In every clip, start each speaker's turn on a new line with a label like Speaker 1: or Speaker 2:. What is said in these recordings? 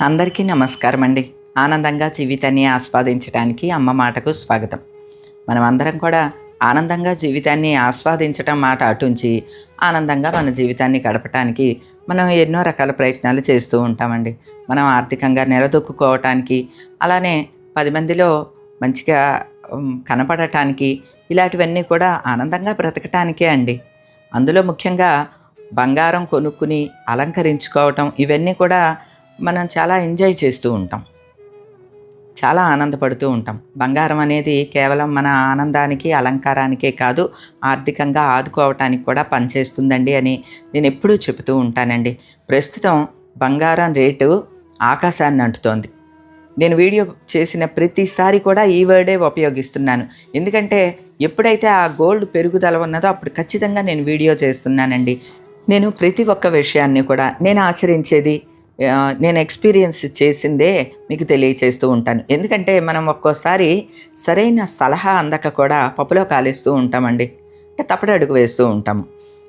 Speaker 1: అందరికీ నమస్కారం అండి ఆనందంగా జీవితాన్ని ఆస్వాదించడానికి అమ్మ మాటకు స్వాగతం. మనం అందరం కూడా ఆనందంగా జీవితాన్ని ఆస్వాదించటం మాట అటుంచి ఆనందంగా మన జీవితాన్ని గడపటానికి మనం ఎన్నో రకాల ప్రయత్నాలు చేస్తూ ఉంటామండి. మనం ఆర్థికంగా నిలదొక్కుకోవటానికి అలానే పది మందిలో మంచిగా కనపడటానికి ఇలాంటివన్నీ కూడా ఆనందంగా బ్రతకటానికే అండి. అందులో ముఖ్యంగా బంగారం కొనుక్కుని అలంకరించుకోవటం ఇవన్నీ కూడా మనం చాలా ఎంజాయ్ చేస్తూ ఉంటాం. చాలా ఆనందపడుతూ ఉంటాం. బంగారం అనేది కేవలం మన ఆనందానికి అలంకారానికే కాదు ఆర్థికంగా ఆదుకోవటానికి కూడా పనిచేస్తుందండి అని నేను ఎప్పుడూ చెబుతూ ఉంటానండి. ప్రస్తుతం బంగారం రేటు ఆకాశాన్ని అంటుతోంది. నేను వీడియో చేసిన ప్రతిసారి కూడా ఈ వర్డే ఉపయోగిస్తున్నాను. ఎందుకంటే ఎప్పుడైతే ఆ గోల్డ్ పెరుగుదల ఉన్నదో అప్పుడు ఖచ్చితంగా నేను వీడియో చేస్తున్నానండి. నేను ప్రతి ఒక్క విషయాన్ని కూడా నేను ఆచరించేది నేను ఎక్స్పీరియన్స్ చేసిందే మీకు తెలియచేస్తూ ఉంటాను. ఎందుకంటే మనం ఒక్కోసారి సరైన సలహా అందక కూడా పప్పులో కాలేస్తూ ఉంటామండి. అంటే తప్పుడు అడుగు వేస్తూ ఉంటాము.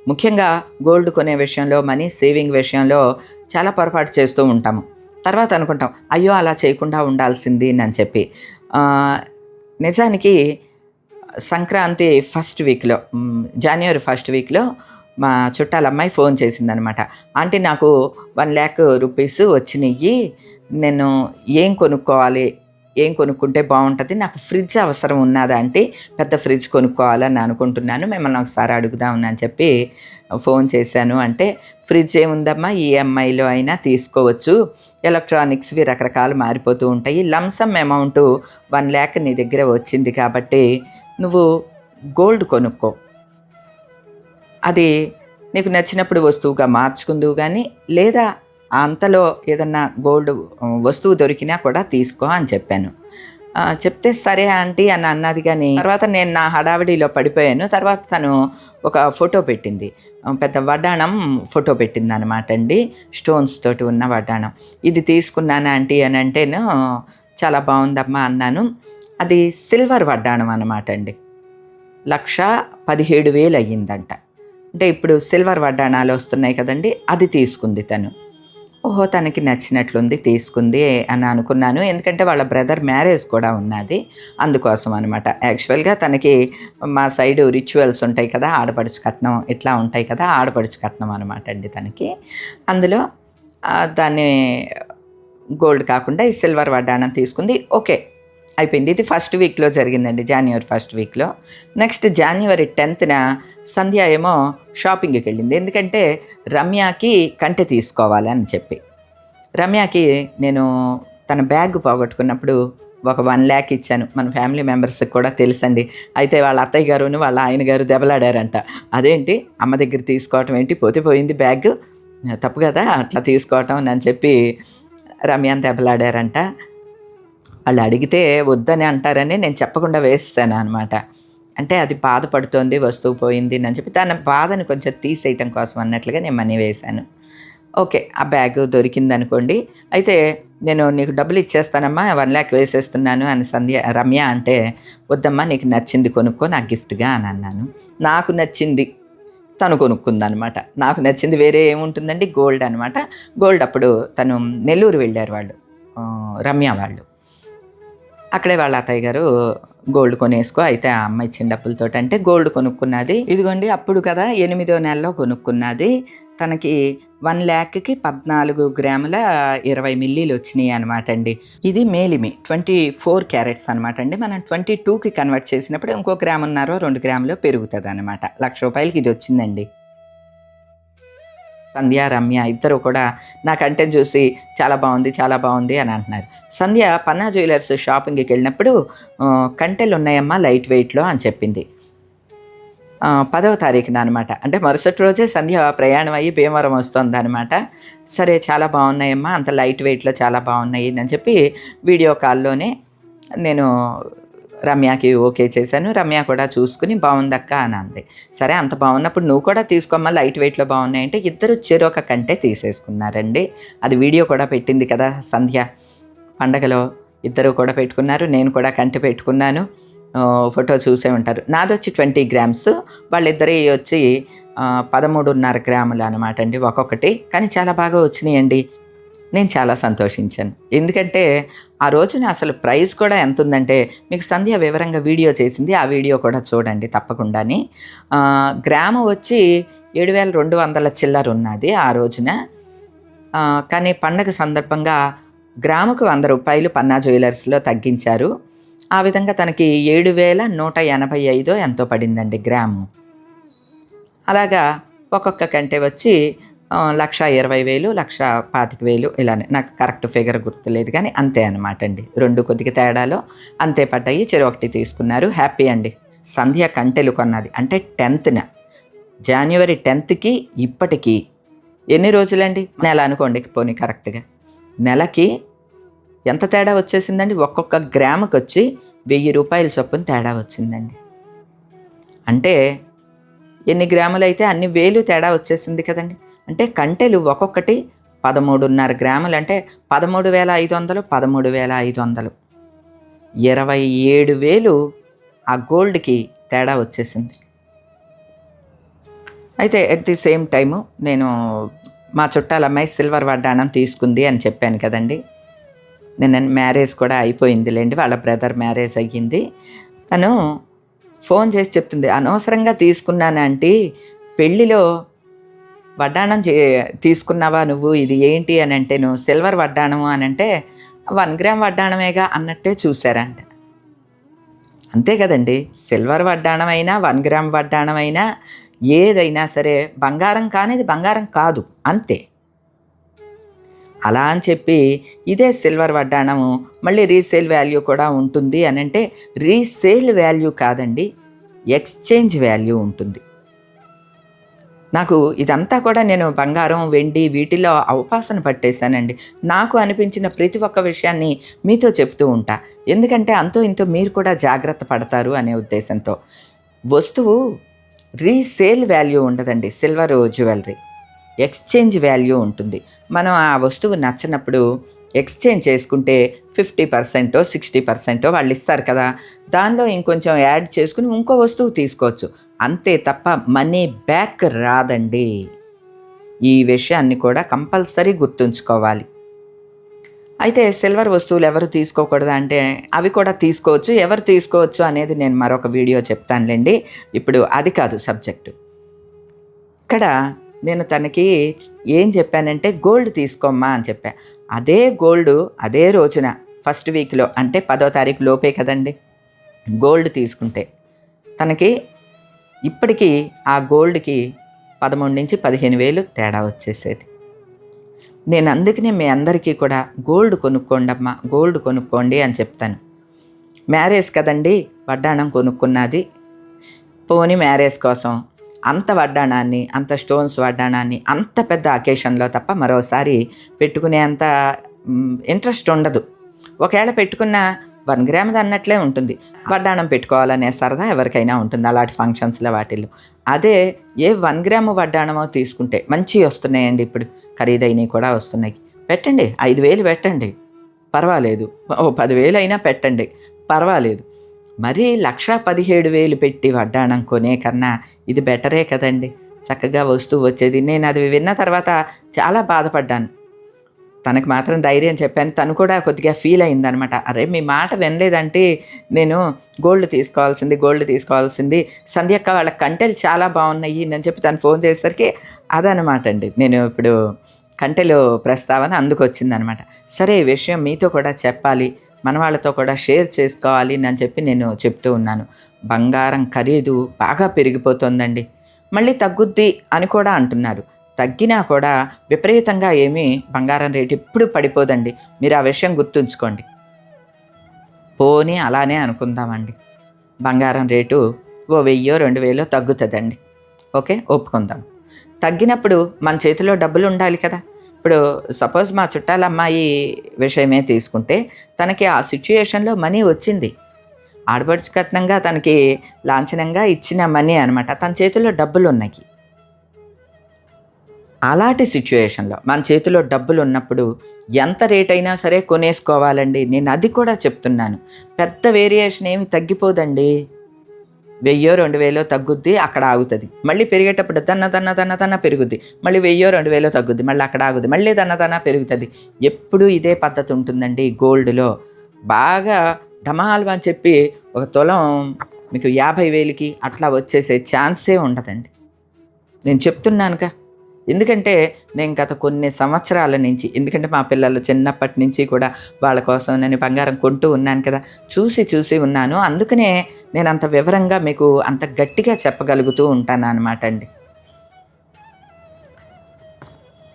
Speaker 1: ముఖ్యంగా గోల్డ్ కొనే విషయంలో మనీ సేవింగ్ విషయంలో చాలా పొరపాటు చేస్తూ ఉంటాము. తర్వాత అనుకుంటాం అయ్యో అలా చేయకుండా ఉండాల్సింది అని చెప్పి. నిజానికి సంక్రాంతి ఫస్ట్ వీక్లో జనవరి ఫస్ట్ వీక్లో మా చుట్టాలమ్మాయి ఫోన్ చేసిందనమాట. ఆంటీ నాకు వన్ ల్యాక్ రూపీస్ వచ్చినాయి నేను ఏం కొనుక్కోవాలి? ఏం కొనుక్కుంటే బాగుంటుంది? నాకు ఫ్రిడ్జ్ అవసరం ఉన్నదా అంటే పెద్ద ఫ్రిడ్జ్ కొనుక్కోవాలని అనుకుంటున్నాను. మిమ్మల్ని ఒకసారి అడుగుదామని అని చెప్పి ఫోన్ చేశాను. అంటే ఫ్రిడ్జ్ ఏముందమ్మా? ఈఎంఐలో అయినా తీసుకోవచ్చు. ఎలక్ట్రానిక్స్వి రకరకాలు మారిపోతూ ఉంటాయి. లంసమ్ అమౌంట్ వన్ ల్యాక్ నీ దగ్గర వచ్చింది కాబట్టి నువ్వు గోల్డ్ కొనుక్కో. అది నీకు నచ్చినప్పుడు వస్తువుగా మార్చుకుందువు కానీ లేదా అంతలో ఏదన్నా గోల్డ్ వస్తువు దొరికినా కూడా తీసుకో అని చెప్పాను. చెప్తే సరే ఆంటీ అని అన్నది కానీ తర్వాత నేను నా హడావిడిలో పడిపోయాను. తర్వాత తను ఒక ఫోటో పెట్టింది. పెద్ద వడ్డాణం ఫోటో పెట్టింది అనమాట అండి. స్టోన్స్ తోటి ఉన్న వడ్డాణం. ఇది తీసుకున్నాను ఆంటీ అని అంటేను చాలా బాగుందమ్మా అన్నాను. అది సిల్వర్ వడ్డాణం అనమాట అండి. లక్ష పదిహేడు వేలు అయ్యిందంట. అంటే ఇప్పుడు సిల్వర్ వడ్డాణాలు వస్తున్నాయి కదండి అది తీసుకుంది తను. ఓహో తనకి నచ్చినట్లుంది తీసుకుంది అని అనుకున్నాను. ఎందుకంటే వాళ్ళ బ్రదర్ మ్యారేజ్ కూడా ఉన్నది అందుకోసం అనమాట యాక్చువల్గా తనకి మా సైడ్ రిచువల్స్ ఉంటాయి కదా ఆడపడుచు కట్నం ఇట్లా ఉంటాయి కదా ఆడపడుచు కట్నం అనమాట అండి తనకి. అందులో దాన్ని గోల్డ్ కాకుండా ఈ సిల్వర్ వడ్డాణం తీసుకుంది. ఓకే అయిపోయింది. ఇది ఫస్ట్ వీక్లో జరిగిందండి జనవరి ఫస్ట్ వీక్లో నెక్స్ట్ జనవరి టెన్త్న సంధ్య ఏమో షాపింగ్కి వెళ్ళింది. ఎందుకంటే రమ్యకి కంటె తీసుకోవాలి అని చెప్పి. రమ్యకి నేను తన బ్యాగ్ పోగొట్టుకున్నప్పుడు ఒక వన్ ల్యాక్ ఇచ్చాను. మన ఫ్యామిలీ మెంబర్స్కి కూడా తెలుసండి. అయితే వాళ్ళ అత్తయ్య గారును వాళ్ళ ఆయన గారు దెబ్బలాడారంట. అదేంటి? అమ్మ దగ్గర తీసుకోవటం ఏంటి? పోతే పోయింది బ్యాగ్ తప్పు కదా అట్లా తీసుకోవటం అని చెప్పి రమ్యాన్ దెబ్బలాడారంట. వాళ్ళు అడిగితే వద్దని అంటారని నేను చెప్పకుండా వేస్తాను అనమాట అంటే అది బాధపడుతోంది వస్తువు పోయింది అని చెప్పి తన బాధను కొంచెం తీసేయటం కోసం అన్నట్లుగా నేను మనీ వేశాను. ఓకే ఆ బ్యాగ్ దొరికింది అనుకోండి అయితే నేను నీకు డబ్బులు ఇచ్చేస్తానమ్మా వన్ ల్యాక్ వేసేస్తున్నాను అని సంధ్య రమ్య అంటే వద్దమ్మా నీకు నచ్చింది కొనుక్కో నాకు గిఫ్ట్గా అని అన్నాను. నాకు నచ్చింది తను కొనుక్కుందనమాట నాకు నచ్చింది వేరే ఏముంటుందండి? గోల్డ్ అనమాట గోల్డ్ అప్పుడు తను నెల్లూరు వెళ్ళారు వాళ్ళు. రమ్య వాళ్ళు. అక్కడే వాళ్ళ అత్తయ్య గారు గోల్డ్ కొనేసుకో అయితే ఆ అమ్మాయి ఇచ్చిన డబ్బులతో అంటే గోల్డ్ కొనుక్కున్నది. ఇదిగోండి అప్పుడు కదా ఎనిమిదో నెలలో కొనుక్కున్నది. తనకి వన్ ల్యాక్కి పద్నాలుగు గ్రాముల ఇరవై మిల్లీలు వచ్చినాయి అనమాట అండి. ఇది మేలిమి ట్వంటీ ఫోర్ క్యారెట్స్ అనమాట అండి. మనం ట్వంటీ టూకి కన్వర్ట్ చేసినప్పుడు ఇంకో గ్రామున్నర రెండు గ్రాములు పెరుగుతుంది అనమాట లక్ష రూపాయలకి ఇది వచ్చిందండి. సంధ్య రమ్య ఇద్దరు కూడా నా కంటెంట్ చూసి చాలా బాగుంది చాలా బాగుంది అని అంటున్నారు. సంధ్య పన్నా జ్యువెలర్స్ షాపింగ్కి వెళ్ళినప్పుడు కంటెలు ఉన్నాయమ్మా లైట్ వెయిట్లో అని చెప్పింది. పదవ తారీఖున అనమాట అంటే మరుసటి రోజే సంధ్య ప్రయాణం అయ్యి భీమవరం వస్తుంది అనమాట సరే చాలా బాగున్నాయమ్మా అంత లైట్ వెయిట్లో చాలా బాగున్నాయి అని చెప్పి వీడియో కాల్లోనే నేను రమ్యకి ఓకే చేశాను. రమ్య కూడా చూసుకుని బాగుందక్క అని అంది సరే అంత బాగున్నప్పుడు నువ్వు కూడా తీసుకోమ్మా లైట్ వెయిట్లో బాగున్నాయంటే ఇద్దరు చెరొక కంటే తీసేసుకున్నారండి. అది వీడియో కూడా పెట్టింది కదా సంధ్య. పండగలో ఇద్దరు కూడా పెట్టుకున్నారు నేను కూడా కంటి పెట్టుకున్నాను. ఫోటో చూసే ఉంటారు. నాది వచ్చి ట్వంటీ గ్రామ్స్ వాళ్ళిద్దరి వచ్చి పదమూడున్నర గ్రాములు అనమాట అండి ఒక్కొక్కటి. కానీ చాలా బాగా వచ్చినాయండి. నేను చాలా సంతోషించాను. ఎందుకంటే ఆ రోజున అసలు ప్రైస్ కూడా ఎంత ఉందంటే మీకు సంధ్య వివరంగా వీడియో చేసింది ఆ వీడియో కూడా చూడండి తప్పకుండాని. ఆ, గ్రాము వచ్చి ఏడు వేల రెండు వందల చిల్లర ఉన్నది ఆ రోజున. కానీ పండగ సందర్భంగా గ్రాముకు వంద రూపాయలు పన్నా జ్యువెలర్స్లో తగ్గించారు. ఆ విధంగా తనకి ఏడు వేల నూట ఎనభై ఐదో ఎంతో పడిందండి గ్రాము. అలాగా ఒక్కొక్క కంటే వచ్చి లక్ష ఇరవై వేలు లక్ష పాతిక వేలు ఇలానే. నాకు కరెక్ట్ ఫిగర్ గుర్తులేదు కానీ అంతే అనమాట అండి. రెండు కొద్దిగా తేడాలో అంతే పడ్డాయి. చెరు ఒకటి తీసుకున్నారు. హ్యాపీ అండి. సంధ్య కంటెలు కొన్నది. అంటే టెన్త్న. జనవరి టెన్త్కి ఇప్పటికీ ఎన్ని రోజులండి? నెల అనుకోండి పోనీ కరెక్ట్గా. నెలకి ఎంత తేడా వచ్చేసిందండి? ఒక్కొక్క గ్రాముకి వచ్చి వెయ్యి రూపాయల చొప్పున తేడా వచ్చిందండి. అంటే ఎన్ని గ్రాములు అయితే అన్ని వేలు తేడా వచ్చేసింది కదండి. అంటే కంటెలు ఒక్కొక్కటి పదమూడున్నర గ్రాములు అంటే పదమూడు వేల ఐదు వందలు పదమూడు వేల ఐదు వందలు. ఇరవై ఏడు వేలు ఆ గోల్డ్కి తేడా వచ్చేసింది. అయితే ఎట్ ది సేమ్ టైము నేను మా చుట్టాల అమ్మాయి సిల్వర్ వడ్డాణం తీసుకుంది అని చెప్పాను కదండి. నేను మ్యారేజ్ కూడా అయిపోయిందిలేండి వాళ్ళ బ్రదర్ మ్యారేజ్ అయ్యింది. తను ఫోన్ చేసి చెప్తుంది అనవసరంగా తీసుకున్నాను ఆంటీ పెళ్ళిలో వడ్డాణం చే తీసుకున్నావా నువ్వు? ఇది ఏంటి అని అంటే నువ్వు సిల్వర్ వడ్డాణము అని అంటే వన్ గ్రామ్ వడ్డాణమేగా అన్నట్టే చూశారంట. అంతే కదండి. సిల్వర్ వడ్డాణం అయినా వన్ గ్రామ్ వడ్డాణం అయినా ఏదైనా సరే బంగారం కానిది బంగారం కాదు. అంతే. అలా అని చెప్పి ఇదే సిల్వర్ వడ్డాణము మళ్ళీ రీసేల్ వాల్యూ కూడా ఉంటుంది అని అంటే రీసేల్ వాల్యూ కాదండి ఎక్స్చేంజ్ వాల్యూ ఉంటుంది. నాకు ఇదంతా కూడా నేను బంగారం వెండి వీటిలో అవకాశం పట్టేశానండి. నాకు అనిపించిన ప్రతి ఒక్క విషయాన్ని మీతో చెప్తూ ఉంటా. ఎందుకంటే అంతో ఇంతో మీరు కూడా జాగ్రత్త పడతారు అనే ఉద్దేశంతో. వస్తువు రీసేల్ వాల్యూ ఉండదండి. Silver jewellery. ఎక్స్చేంజ్ వాల్యూ ఉంటుంది. మనం ఆ వస్తువు నచ్చినప్పుడు ఎక్స్చేంజ్ చేసుకుంటే ఫిఫ్టీ పర్సెంటో సిక్స్టీ పర్సెంటో వాళ్ళు ఇస్తారు కదా. దానిలో ఇంకొంచెం యాడ్ చేసుకుని ఇంకో వస్తువు తీసుకోవచ్చు. అంతే తప్ప మనీ బ్యాక్ రాదండి. ఈ విషయాన్ని కూడా కంపల్సరీ గుర్తుంచుకోవాలి. అయితే సిల్వర్ వస్తువులు ఎవరు తీసుకోకూడదు అంటే అవి కూడా తీసుకోవచ్చు ఎవరు తీసుకోవచ్చు అనేది నేను మరొక వీడియో చెప్తానులేండి. ఇప్పుడు అది కాదు సబ్జెక్టు. ఇక్కడ నేను తనకి ఏం చెప్పానంటే గోల్డ్ తీసుకోమ్మా అని చెప్పాను అదే గోల్డ్ అదే రోజున ఫస్ట్ వీక్లో అంటే పదో తారీఖు లోపే కదండి. గోల్డ్ తీసుకుంటే తనకి ఇప్పటికీ ఆ గోల్డ్కి పదమూడు నుంచి పదిహేను వేలు తేడా వచ్చేసేది. నేను అందుకనే మీ అందరికీ కూడా గోల్డ్ కొనుక్కోండి అమ్మా గోల్డ్ కొనుక్కోండి అని చెప్తాను. మ్యారేజ్ కదండి వడ్డాణం కొనుక్కున్నది. పోని మ్యారేజ్ కోసం అంత వడ్డాణాన్ని అంత స్టోన్స్ వడ్డాణాన్ని అంత పెద్ద అకేషన్లో తప్ప మరోసారి పెట్టుకునే అంత ఇంట్రెస్ట్ ఉండదు. ఒకవేళ పెట్టుకున్న వన్ గ్రామ్ది అన్నట్లే ఉంటుంది. వడ్డాణం పెట్టుకోవాలనే సరదా ఎవరికైనా ఉంటుంది అలాంటి ఫంక్షన్స్లో వాటిల్లో. అదే ఏ వన్ గ్రాము వడ్డాణమో తీసుకుంటే మంచి వస్తున్నాయండి ఇప్పుడు. ఖరీదైనవి కూడా వస్తున్నాయి. పెట్టండి ఐదు వేలు పెట్టండి. పర్వాలేదు. ఓ పదివేలు అయినా పెట్టండి. పర్వాలేదు. మరీ లక్ష పదిహేడు వేలు పెట్టి వడ్డాణం కొనే కన్నా ఇది బెటరే కదండి. చక్కగా వస్తువు వచ్చేది. నేను అది విన్న తర్వాత చాలా బాధపడ్డాను. తనకు మాత్రం ధైర్యం చెప్పాను. తను కూడా కొద్దిగా ఫీల్ అయిందనమాట. అరే మీ మాట వినలేదంటే నేను గోల్డ్ తీసుకోవాల్సింది గోల్డ్ తీసుకోవాల్సింది. సంధ్యక్క వాళ్ళ కంటెలు చాలా బాగున్నాయి నేను చెప్పి తను ఫోన్ చేసేసరికి అదనమాట అండి. నేను ఇప్పుడు కంటెలు ప్రస్తావన అందుకొచ్చిందనమాట సరే ఈ విషయం మీతో కూడా చెప్పాలి. మన వాళ్ళతో కూడా షేర్ చేసుకోవాలి అని చెప్పి నేను చెప్తూ ఉన్నాను. బంగారం ఖరీదు బాగా పెరిగిపోతుందండి. మళ్ళీ తగ్గుద్ది అని కూడా అంటున్నారు. తగ్గినా కూడా విపరీతంగా ఏమీ బంగారం రేటు ఎప్పుడు పడిపోదండి. మీరు ఆ విషయం గుర్తుంచుకోండి. పోనీ అలానే అనుకుందామండి. బంగారం రేటు ఓ వెయ్యో రెండు వేలో తగ్గుతుందండి. ఓకే ఒప్పుకుందాం. తగ్గినప్పుడు మన చేతిలో డబ్బులు ఉండాలి కదా. ఇప్పుడు సపోజ్ మా చుట్టాల అమ్మాయి విషయమే తీసుకుంటే తనకి ఆ సిచ్యుయేషన్లో మనీ వచ్చింది. ఆడపడుచు కట్నంగా తనకి లాంఛనంగా ఇచ్చిన మనీ అనమాట తన చేతిలో డబ్బులు ఉన్నాయి అలాంటి సిచ్యుయేషన్లో మన చేతిలో డబ్బులు ఉన్నప్పుడు ఎంత రేట్ అయినా సరే కొనేసుకోవాలండి. నేను అది కూడా చెప్తున్నాను. పెద్ద వేరియేషన్ ఏమి తగ్గిపోదండి. వెయ్యో రెండు వేలో తగ్గుద్ది అక్కడ ఆగుతుంది. మళ్ళీ పెరిగేటప్పుడు దన్న దన్న దన్న దన్న పెరుగుద్ది. మళ్ళీ వెయ్యో రెండు వేలో తగ్గుద్ది మళ్ళీ అక్కడ ఆగుద్ది. మళ్ళీ దన్న దన్న పెరుగుతుంది. ఎప్పుడు ఇదే పద్ధతి ఉంటుందండి గోల్డ్లో. బాగా ఢమాల్ అని చెప్పి ఒక తులం మీకు యాభై వేలకి అట్లా వచ్చేసే ఛాన్సే ఉండదండి. నేను చెప్తున్నానుగా. ఎందుకంటే నేను గత కొన్ని సంవత్సరాల నుంచి ఎందుకంటే మా పిల్లలు చిన్నప్పటి నుంచి కూడా వాళ్ళ కోసం నేను బంగారం కొంటూ ఉన్నాను కదా చూసి చూసి ఉన్నాను. అందుకనే నేను అంత వివరంగా మీకు అంత గట్టిగా చెప్పగలుగుతూ ఉంటాను అనమాట అండి.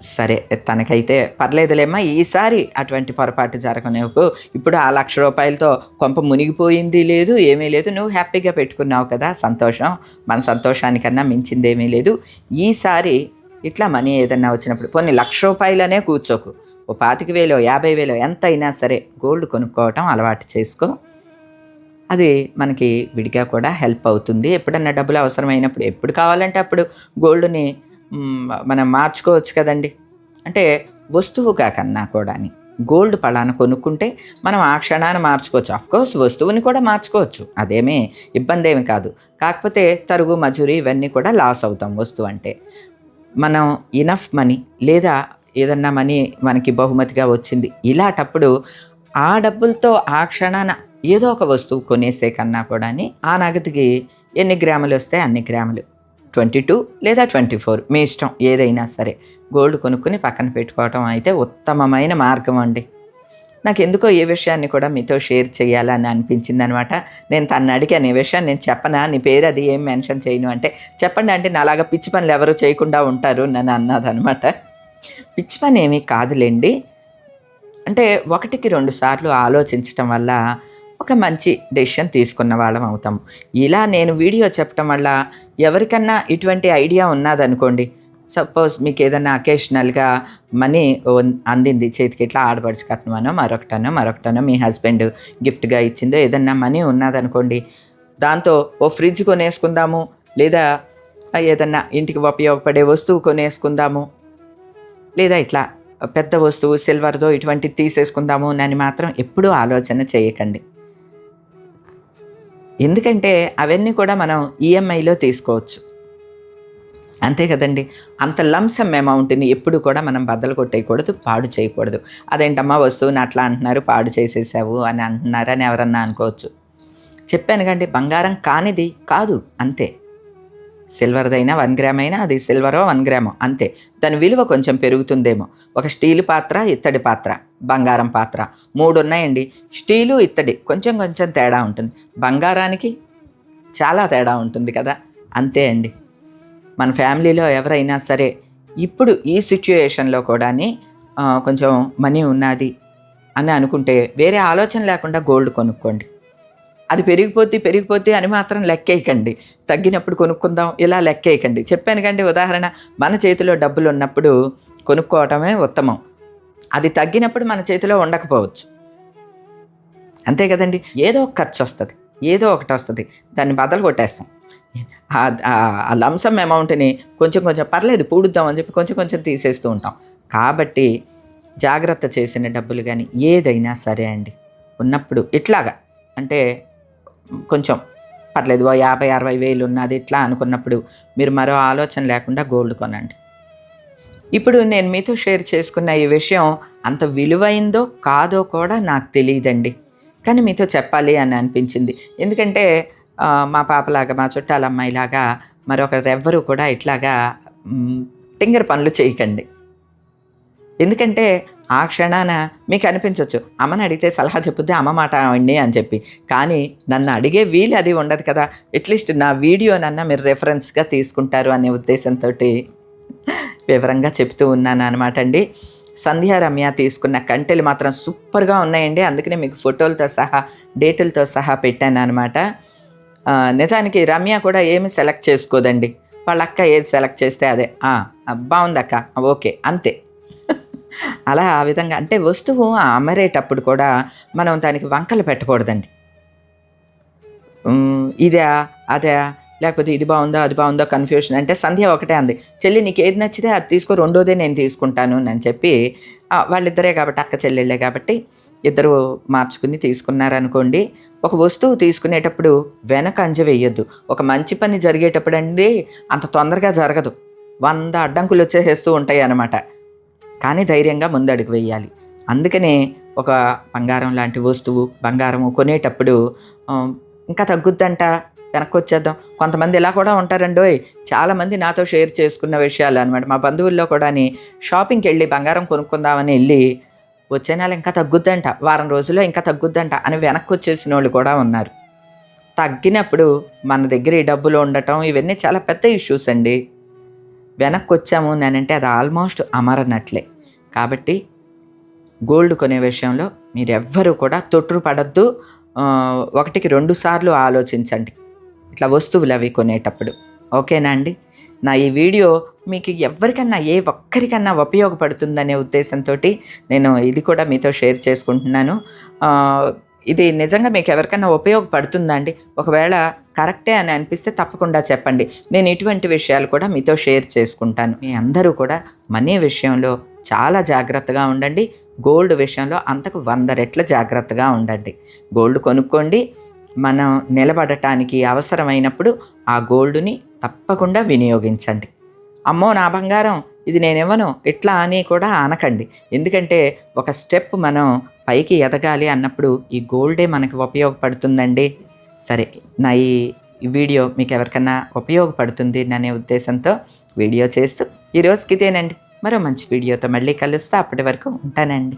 Speaker 1: సరే తనకైతే పర్లేదులేమ్మా ఈసారి అటువంటి పొరపాటు జరగనివ్వకు. ఇప్పుడు ఆ లక్ష రూపాయలతో కొంప మునిగిపోయింది లేదు ఏమీ లేదు. నువ్వు హ్యాపీగా పెట్టుకున్నావు కదా సంతోషం. మన సంతోషానికన్నా మించింది ఏమీ లేదు. ఈసారి ఇట్లా మనీ ఏదన్నా వచ్చినప్పుడు కొన్ని లక్ష రూపాయలనే కూర్చోకు. ఓ పాతిక వేలో యాభై వేలో ఎంత అయినా సరే గోల్డ్ కొనుక్కోవటం అలవాటు చేసుకో. అది మనకి విడిగా కూడా హెల్ప్ అవుతుంది. ఎప్పుడన్నా డబ్బులు అవసరమైనప్పుడు ఎప్పుడు కావాలంటే అప్పుడు గోల్డ్ని మనం మార్చుకోవచ్చు కదండి. అంటే వస్తువు కాకన్నా కూడా గోల్డ్ పలాన కొనుక్కుంటే మనం ఆ క్షణాన్ని మార్చుకోవచ్చు. కోర్స్ వస్తువుని కూడా మార్చుకోవచ్చు. అదేమీ ఇబ్బంది ఏమి కాదు. కాకపోతే తరుగు మజూరి ఇవన్నీ కూడా లాస్ అవుతాం వస్తువు అంటే. మనం ఇనఫ్ మనీ లేదా ఏదన్నా మనీ మనకి బహుమతిగా వచ్చింది. ఇలాంటప్పుడు ఆ డబ్బులతో ఆ క్షణాన ఏదో ఒక వస్తువు కొనేసే కన్నా కూడా ఆ నగదుకి ఎన్ని గ్రాములు వస్తాయి అన్ని గ్రాములు? ట్వంటీ టూ లేదా ట్వంటీ ఫోర్? మీ ఇష్టం ఏదైనా సరే. గోల్డ్ కొనుక్కుని పక్కన పెట్టుకోవటం అయితే ఉత్తమమైన మార్గం అండి. నాకు ఎందుకో ఏ విషయాన్ని కూడా మీతో షేర్ చేయాలని అనిపించింది అనమాట నేను తను అడిగాను ఈ విషయం నేను చెప్పనా? నీ పేరు అది ఏం మెన్షన్ చేయను? అంటే చెప్పండి అంటే నాలాగా పిచ్చి పనులు ఎవరు చేయకుండా ఉంటారు నన్ను అన్నదనమాట. పిచ్చి పని ఏమీ కాదులేండి. అంటే ఒకటికి రెండు సార్లు ఆలోచించటం వల్ల ఒక మంచి డెసిషన్ తీసుకున్న వాళ్ళం అవుతాం ఇలా నేను వీడియో చెప్పటం వల్ల ఎవరికన్నా ఇటువంటి ఐడియా ఉన్నదనుకోండి సపోజ్ మీకు ఏదైనా అకేషనల్గా మనీ అందింది చేతికి ఇట్లా ఆడపడిచి కట్నమనో మరొకటనో మరొకటనో మీ హస్బెండ్ గిఫ్ట్గా ఇచ్చిందో ఏదన్నా మనీ ఉన్నదనుకోండి దాంతో ఓ ఫ్రిడ్జ్ కొనేసుకుందాము లేదా ఏదన్నా ఇంటికి ఉపయోగపడే వస్తువు కొనేసుకుందాము లేదా ఇట్లా పెద్ద వస్తువు సిల్వర్దో ఇటువంటిది తీసేసుకుందాము అని మాత్రం ఎప్పుడూ ఆలోచన చేయకండి. ఎందుకంటే అవన్నీ కూడా మనం ఈఎంఐలో తీసుకోవచ్చు. అంతే కదండి. అంత లంసమ్ అమౌంట్ని ఎప్పుడు కూడా మనం బద్దలు కొట్టేయకూడదు పాడు చేయకూడదు. అదేంటమ్మా వస్తువుని అట్లా అంటున్నారు పాడు చేసేసావు అని అంటున్నారని ఎవరన్నా అనుకోవచ్చు. చెప్పాను కండి బంగారం కానిది కాదు అంతే. సిల్వర్దైనా వన్ గ్రామ్ అయినా అది సిల్వరో వన్ గ్రామో అంతే. దాని విలువ కొంచెం పెరుగుతుందేమో. ఒక స్టీల్ పాత్ర ఇత్తడి పాత్ర బంగారం పాత్ర. మూడు ఉన్నాయండి స్టీలు ఇత్తడి కొంచెం కొంచెం తేడా ఉంటుంది. బంగారానికి చాలా తేడా ఉంటుంది కదా అంతే అండి. మన ఫ్యామిలీలో ఎవరైనా సరే ఇప్పుడు ఈ సిచ్యుయేషన్లో కూడా కొంచెం మనీ ఉన్నది అని అనుకుంటే వేరే ఆలోచన లేకుండా గోల్డ్ కొనుక్కోండి. అది పెరిగిపోతే పెరిగిపోతే అని మాత్రం లెక్కేయకండి. తగ్గినప్పుడు కొనుక్కుందాం ఇలా లెక్కేయకండి. చెప్పాను కండి ఉదాహరణ మన చేతిలో డబ్బులు ఉన్నప్పుడు కొనుక్కోవటమే ఉత్తమం. అది తగ్గినప్పుడు మన చేతిలో ఉండకపోవచ్చు. అంతే కదండి? ఏదో ఒక ఖర్చు వస్తుంది ఏదో ఒకటి వస్తుంది దాన్ని బదలు కొట్టేస్తాం. ఆ- లంసమ్ అమౌంట్ని కొంచెం కొంచెం పర్లేదు పూడుద్దాం అని చెప్పి కొంచెం కొంచెం తీసేస్తూ ఉంటాం. కాబట్టి జాగ్రత్త చేసిన డబ్బులు కానీ ఏదైనా సరే అండి. ఉన్నప్పుడు ఇట్లాగా. అంటే కొంచెం పర్లేదు ఓ యాభై అరవై వేలు ఉన్నది ఇట్లా అనుకున్నప్పుడు మీరు మరో ఆలోచన లేకుండా గోల్డ్ కొనండి. ఇప్పుడు నేను మీతో షేర్ చేసుకున్న ఈ విషయం అంత విలువైందో కాదో కూడా నాకు తెలియదండి కానీ మీతో చెప్పాలి అని అనిపించింది. ఎందుకంటే మా పాపలాగా మా చుట్టాల అమ్మాయిలాగా మరొకరెవ్వరూ కూడా ఇట్లాగా టింగర్ పనులు చేయకండి. ఎందుకంటే ఆ క్షణాన మీకు అనిపించవచ్చు అమ్మని అడిగితే సలహా చెప్పుద్ది అమ్మ మాట అండి అని చెప్పి. కానీ నన్ను అడిగే వీలు అది ఉండదు కదా. అట్లీస్ట్ నా వీడియోనన్నా మీరు రెఫరెన్స్గా తీసుకుంటారు అనే ఉద్దేశంతో వివరంగా చెప్తూ ఉన్నాను అనమాట అండి. సంధ్యా రమ్య తీసుకున్న కంటెలు మాత్రం సూపర్గా ఉన్నాయండి. అందుకనే మీకు ఫోటోలతో సహా డేటులతో సహా పెట్టాను అనమాట నిజానికి రమ్య కూడా ఏమి సెలెక్ట్ చేసుకోదండి. వాళ్ళ అక్క ఏది సెలెక్ట్ చేస్తే అదే. బాగుంది అక్క ఓకే అంతే. అలా ఆ విధంగా అంటే వస్తువు అమరేటప్పుడు కూడా మనం దానికి వంకలు పెట్టకూడదండి. ఇదే అదే లేకపోతే ఇది బాగుందో అది బాగుందో కన్ఫ్యూషన్ అంటే సంధ్య ఒకటే అంది. చెల్లి నీకు ఏది నచ్చితే అది తీసుకో రెండోదే నేను తీసుకుంటాను అని చెప్పి వాళ్ళిద్దరే కాబట్టి అక్క చెల్లెళ్ళే కాబట్టి ఇద్దరు మార్చుకుని తీసుకున్నారనుకోండి. ఒక వస్తువు తీసుకునేటప్పుడు వెనక అంజ వేయొద్దు. ఒక మంచి పని జరిగేటప్పుడు అండి అంత తొందరగా జరగదు. వంద అడ్డంకులు వచ్చేసేస్తూ ఉంటాయి అన్నమాట కానీ ధైర్యంగా ముందడుగు వేయాలి. అందుకనే ఒక బంగారం లాంటి వస్తువు బంగారము కొనేటప్పుడు ఇంకా తగ్గుద్దంట. వెనక్కి వచ్చేద్దాం కొంతమంది ఇలా కూడా ఉంటారండో చాలామంది నాతో షేర్ చేసుకున్న విషయాలు అనమాట మా బంధువుల్లో కూడా షాపింగ్కి వెళ్ళి బంగారం కొనుక్కుందామని వెళ్ళి వచ్చే నెల ఇంకా తగ్గుద్దంట. వారం రోజుల్లో ఇంకా తగ్గుద్దంట అని వెనక్కి వచ్చేసిన వాళ్ళు కూడా ఉన్నారు. తగ్గినప్పుడు మన దగ్గర ఈ డబ్బులు ఉండటం ఇవన్నీ చాలా పెద్ద ఇష్యూస్ అండి. వెనక్కి వచ్చాము నేనంటే అది ఆల్మోస్ట్ అమరనట్లే. కాబట్టి గోల్డ్ కొనే విషయంలో మీరెవ్వరూ కూడా తొట్టురు పడద్దు ఒకటికి రెండు సార్లు ఆలోచించండి. ఇట్లా వస్తువులు అవి కొనేటప్పుడు. ఓకేనా అండి? నా ఈ వీడియో మీకు ఎవరికన్నా ఏ ఒక్కరికన్నా ఉపయోగపడుతుందనే ఉద్దేశంతో నేను ఇది కూడా మీతో షేర్ చేసుకుంటున్నాను. ఇది నిజంగా మీకు ఎవరికన్నా ఉపయోగపడుతుందా అండి? ఒకవేళ కరెక్టే అని అనిపిస్తే తప్పకుండా చెప్పండి. నేను ఇటువంటి విషయాలు కూడా మీతో షేర్ చేసుకుంటాను. మీ అందరూ కూడా మనీ విషయంలో చాలా జాగ్రత్తగా ఉండండి. గోల్డ్ విషయంలో అంతకు వంద రెట్ల జాగ్రత్తగా ఉండండి. గోల్డ్ కొనుక్కోండి. మనం నిలబడటానికి అవసరమైనప్పుడు ఆ గోల్డ్ని తప్పకుండా వినియోగించండి. అమ్మో నా బంగారం ఇది నేనివ్వను? ఇట్లా అని కూడా అనకండి. ఎందుకంటే ఒక స్టెప్ మనం పైకి ఎదగాలి అన్నప్పుడు ఈ గోల్డే మనకు ఉపయోగపడుతుందండి. సరే నా ఈ వీడియో మీకు ఎవరికన్నా ఉపయోగపడుతుంది అనే ఉద్దేశంతో వీడియో చేస్తూ ఈ రోజుకి ఇదేనండి. మరో మంచి వీడియోతో మళ్ళీ కలుస్తా. అప్పటి వరకు ఉంటానండి.